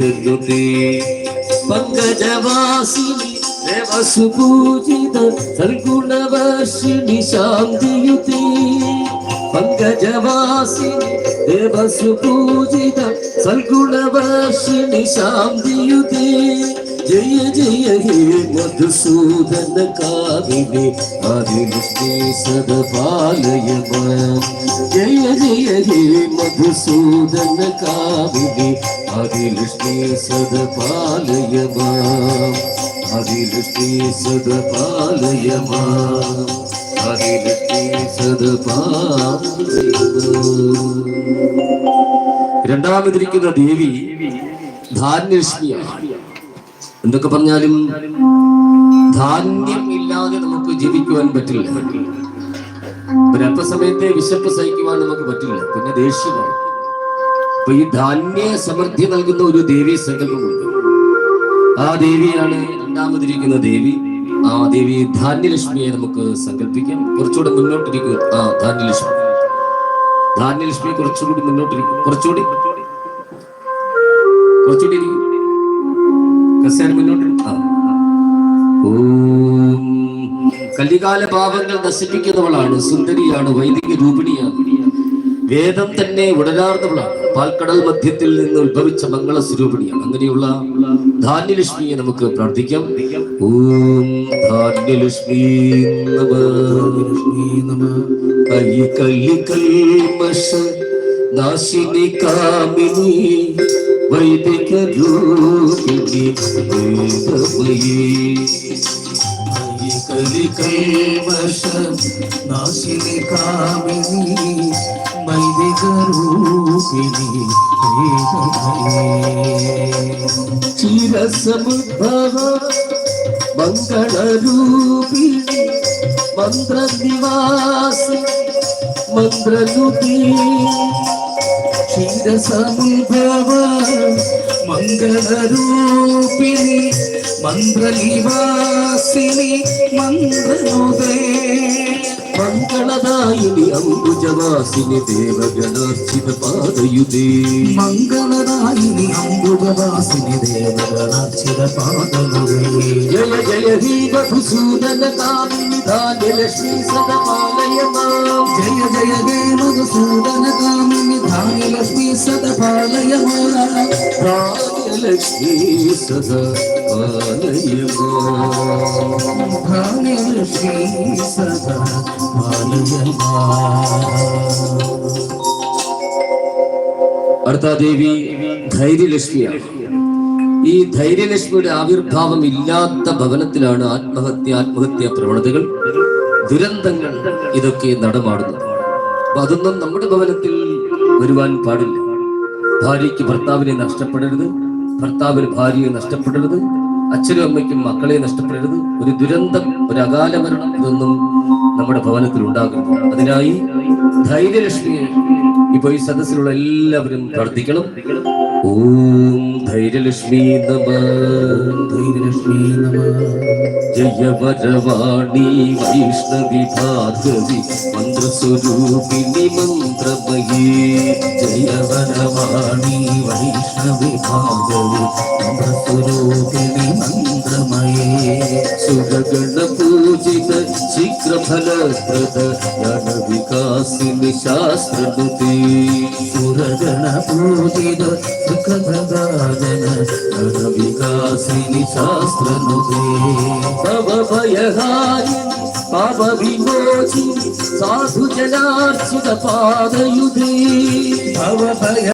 దిద్దుతి పంకజవాసిని దేవసు పూజిత సర్గుణవర్షిణి శాంతియుతి. పంకజవాసిని దేవసు పూజిత సర్గుణవర్షిణి శాంతియుతి. ജയ ജയ ഹേ മധുസൂദന കാവിനി ആദിലക്ഷ്മി സദപാലയമ ജയ ജയ ഹേ മധുസൂദന കാവിനി ആദിലക്ഷ്മി സദപാലയമ ആദിലക്ഷ്മി സദപാലയമ ആദിലക്ഷ്മി സദപാലയമ രണ്ടാമതിരിക്കുന്ന ദേവി ധാന്യലക്ഷ്മിയാണ് എന്തൊക്കെ പറഞ്ഞാലും ധാന്യം ഇല്ലാതെ നമുക്ക് ജീവിക്കുവാൻ പറ്റില്ല. ഒരല്പസമയത്തെ വിശപ്പ് സഹിക്കുവാൻ നമുക്ക് പറ്റില്ല. പിന്നെ ദേഷ്യമാണ്. അപ്പൊ ഈ ധാന്യ സമൃദ്ധി നൽകുന്ന ഒരു ദേവി സങ്കല്പമുണ്ട്. ആ ദേവിയാണ് രണ്ടാമതിരിക്കുന്ന ദേവി. ആ ദേവി ധാന്യലക്ഷ്മിയെ നമുക്ക് സങ്കല്പിക്കാം. കുറച്ചുകൂടെ മുന്നോട്ടിരിക്കുക. ആ ധാന്യലക്ഷ്മി. ധാന്യലക്ഷ്മി കുറച്ചുകൂടി മുന്നോട്ടിരിക്കും കുറച്ചുകൂടി. കുറച്ചുകൂടി ഇരിക്കും. കസേര മുന്നോട്ട്. ഓം. പാപങ്ങൾ നശിപ്പിക്കുന്നവളാണ് സുന്ദരിയാണ് വൈദിക രൂപിണിയാണ്. വേദം തന്നെ ഉടലാർന്നവളാണ് പാൽക്കടൽ മധ്യത്തിൽ നിന്ന് ഉത്ഭവിച്ച മംഗള സ്വരൂപിണിയാണ്. അങ്ങനെയുള്ള ധാന്യലക്ഷ്മിയെ നമുക്ക് പ്രാർത്ഥിക്കാം. ഓം ധാന്യലക്ഷ്മി നമ. ലക്ഷ്മി നമ കല്ലി കൽമശ നാശിനി കാമിനി. వైదిక జ్యోతిని కలి కల్మష నాశిని కామిని వైదిక రూపిణి చిర సముద్భవ మంత్ర నివాసి మంత్రలుపీ సింగసముద్రవా మంగళరూపిణి మంద్రనివాసిని మంద్రనుదే మంగళదాయిని అంబుజవాసిని దేవగణార్చిత పాదయుదే. మంగళదాయిని అంబుజవాసిని దేవగణార్చిత పాదయుదే. జయ జయ హీ మధుసూదన కామిని ధాన్య సదపాలయ జయ జయ హీ കാമിനി ധാന്യലക്ഷ്മി അടുത്ത ദേവി ധൈര്യലക്ഷ്മിയാണ് ഈ ധൈര്യലക്ഷ്മിയുടെ ആവിർഭാവം ഇല്ലാത്ത ഭവനത്തിലാണ് ആത്മഹത്യ ആത്മഹത്യാ പ്രവണതകൾ. ദുരന്തങ്ങൾ ഇതൊക്കെ നടമാടുന്നത്. അതൊന്നും നമ്മുടെ ഭവനത്തിൽ വരുവാൻ പാടില്ല. ഭാര്യയ്ക്ക് ഭർത്താവിനെ നഷ്ടപ്പെടരുത്. ഭർത്താവിന് ഭാര്യയെ നഷ്ടപ്പെടരുത്. അച്ഛനും അമ്മയ്ക്കും മക്കളെ നഷ്ടപ്പെടരുത്. ഒരു ദുരന്തം ഒരു അകാല മരണം ഇതൊന്നും നമ്മുടെ ഭവനത്തിൽ ഉണ്ടാകരുത്. അതിനായി ധൈര്യലക്ഷ്മിയെ ഇപ്പൊ ഈ സദസ്സിലുള്ള എല്ലാവരും പ്രാർത്ഥിക്കണം. ഓം ധൈര്യലക്ഷ്മി നമ. ധൈര്യലക്ഷ്മി നമ. ജയ വരവാണി വൈഷ്ണവി ഭാർഗവി മന്ത്രസ്വരൂപിണി മന്ത്രമയേ. ജയവരവാണി വൈഷ്ണവി ഭാഗവി മന്ത്രസ്വരൂപിണി മന്ത്രമയേ. സുരഗണ പൂജിത శీఘ్రఫలప్రద జ్ఞాన వికాసిని శాస్త్రముతి పురగణ పూజిత సుఖదాయన జ్ఞాన వికాసిని శాస్త్రముతి భవ భయహారి విమోచి సాధు జనార్చిత పాదయుధి భయ